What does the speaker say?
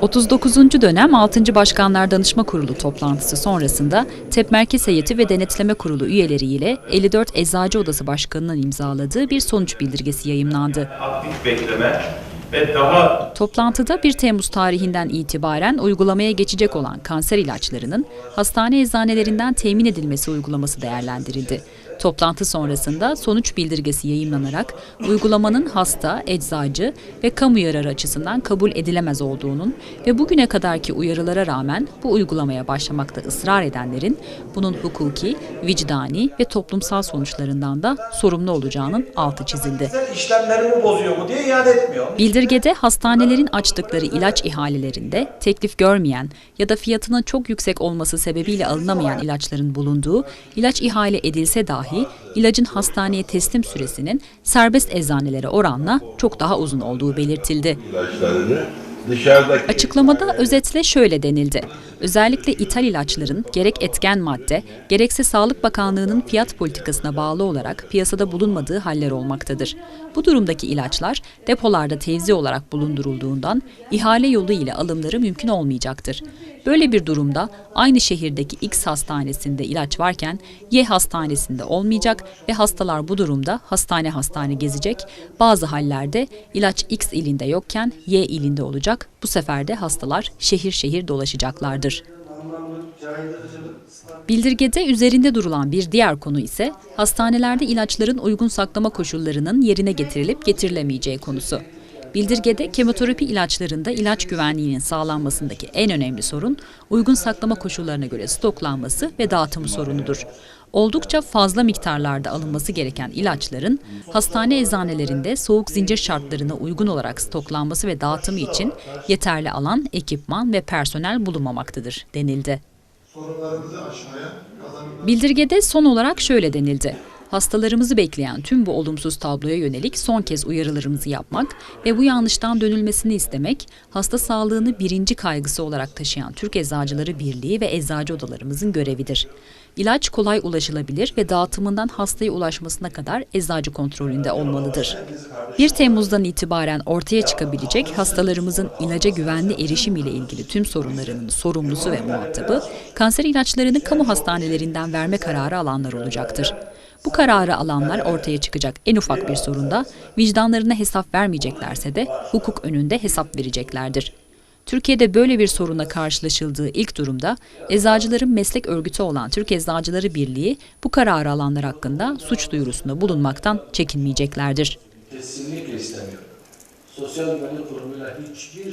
39. dönem 6. Başkanlar Danışma Kurulu toplantısı sonrasında TEP Merkez Heyeti ve Denetleme Kurulu üyeleriyle 54 Eczacı Odası Başkanı'nın imzaladığı bir sonuç bildirgesi yayımlandı. aktif bekleme ve daha Toplantıda 1 Temmuz tarihinden itibaren uygulamaya geçecek olan kanser ilaçlarının hastane eczanelerinden temin edilmesi uygulaması değerlendirildi. Toplantı sonrasında sonuç bildirgesi yayımlanarak uygulamanın hasta, eczacı ve kamu yararı açısından kabul edilemez olduğunun ve bugüne kadarki uyarılara rağmen bu uygulamaya başlamakta ısrar edenlerin bunun hukuki, vicdani ve toplumsal sonuçlarından da sorumlu olacağının altı çizildi. işlemlerimi bozuyor mu diye iade etmiyor. Bildirgede hastanelerin açtıkları ilaç ihalelerinde teklif görmeyen ya da fiyatının çok yüksek olması sebebiyle alınamayan ilaçların bulunduğu, ilaç ihale edilse dahi ilacın hastaneye teslim süresinin serbest eczanelere oranla çok daha uzun olduğu belirtildi. ilaçlarını dışarıdaki Açıklamada özetle şöyle denildi. Özellikle ithal ilaçların gerek etken madde, gerekse Sağlık Bakanlığı'nın fiyat politikasına bağlı olarak piyasada bulunmadığı haller olmaktadır. Bu durumdaki ilaçlar depolarda tevzi olarak bulundurulduğundan ihale yolu ile alımları mümkün olmayacaktır. Böyle bir durumda aynı şehirdeki X hastanesinde ilaç varken Y hastanesinde olmayacak ve hastalar bu durumda hastane hastane gezecek. Bazı hallerde ilaç X ilinde yokken Y ilinde olacak. Bu sefer de hastalar şehir şehir dolaşacaklardır. Bildirgede üzerinde durulan bir diğer konu ise hastanelerde ilaçların uygun saklama koşullarının yerine getirilip getirilemeyeceği konusu. Bildirgede kemoterapi ilaçlarında ilaç güvenliğinin sağlanmasındaki en önemli sorun uygun saklama koşullarına göre stoklanması ve dağıtımı sorunudur. Oldukça fazla miktarlarda alınması gereken ilaçların hastane eczanelerinde soğuk zincir şartlarına uygun olarak stoklanması ve dağıtımı için yeterli alan, ekipman ve personel bulunmamaktadır denildi. Bildirgede son olarak şöyle denildi. Hastalarımızı bekleyen tüm bu olumsuz tabloya yönelik son kez uyarılarımızı yapmak ve bu yanlıştan dönülmesini istemek, hasta sağlığını birinci kaygısı olarak taşıyan Türk Eczacıları Birliği ve eczacı odalarımızın görevidir. İlaç kolay ulaşılabilir ve dağıtımından hastaya ulaşmasına kadar eczacı kontrolünde olmalıdır. 1 Temmuz'dan itibaren ortaya çıkabilecek hastalarımızın ilaca güvenli erişim ile ilgili tüm sorunlarının sorumlusu ve muhatabı, kanser ilaçlarını kamu hastanelerinden verme kararı alanlar olacaktır. Bu kararı alanlar ortaya çıkacak en ufak bir sorunda vicdanlarına hesap vermeyeceklerse de hukuk önünde hesap vereceklerdir. Türkiye'de böyle bir sorunla karşılaşıldığı ilk durumda eczacıların meslek örgütü olan Türk Eczacıları Birliği bu kararı alanlar hakkında suç duyurusunda bulunmaktan çekinmeyeceklerdir. Kesinlikle istemiyorum. Sosyal Güvenlik Kurumu'yla hiçbir